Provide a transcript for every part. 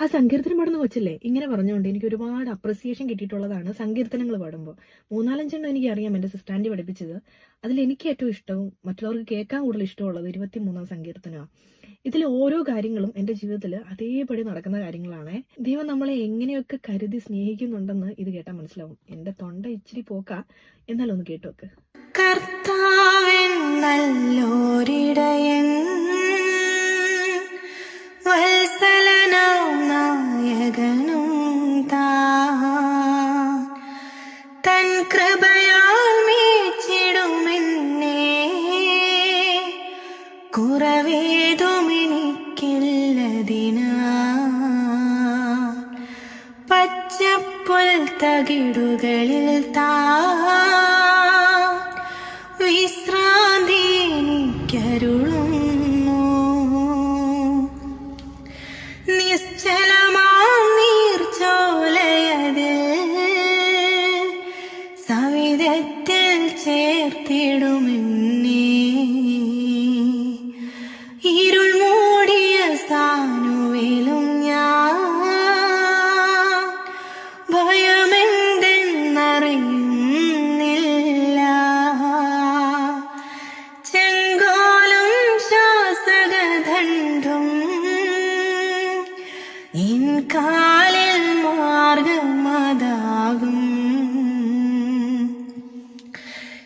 ആ സങ്കീർത്തനം പാടുന്ന കൊച്ചല്ലേ ഇങ്ങനെ പറഞ്ഞുകൊണ്ട് എനിക്ക് ഒരുപാട് അപ്രിസിയേഷൻ കിട്ടിയിട്ടുള്ളതാണ് സങ്കീർത്തനങ്ങൾ പാടുമ്പോൾ. മൂന്നാലഞ്ചെണ്ണം എനിക്ക് അറിയാം എന്റെ സിസ്റ്റാൻഡി പഠിപ്പിച്ചത്. അതിൽ എനിക്ക് ഏറ്റവും ഇഷ്ടവും മറ്റുള്ളവർക്ക് കേൾക്കാൻ കൂടുതൽ ഇഷ്ടമുള്ളത് ഇരുപത്തി മൂന്നാം സങ്കീർത്തനമാണ്. ഇതിൽ ഓരോ കാര്യങ്ങളും എന്റെ ജീവിതത്തിൽ അതേപടി നടക്കുന്ന കാര്യങ്ങളാണ്. ദൈവം നമ്മളെ എങ്ങനെയൊക്കെ കരുതി സ്നേഹിക്കുന്നുണ്ടെന്ന് ഇത് കേട്ടാൽ മനസ്സിലാവും. എന്റെ തൊണ്ട ഇച്ചിരി പോക്ക എന്നാലൊന്ന് കേട്ടു കർത്താവൻ നല്ലോരിടയൻ കുറവേതുമെനിക്കില്ലതിനാ പച്ചപ്പുൽ തകിടുകളിൽ താ. വിശ്രാന്തി എനിക്കരുളുന്നു നിശ്ചലമാം നീർച്ചോലയതിൽ സവിധത്തിൽ ചേർത്തിടുമെന്നേ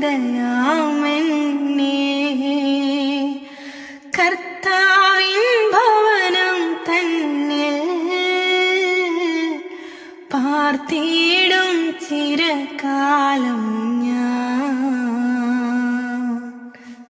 സുതയാമെന്നേ കർത്താവിൻ ഭവനം തന്നിൽ പാർത്തിടും ചിരകാലം ഞാൻ.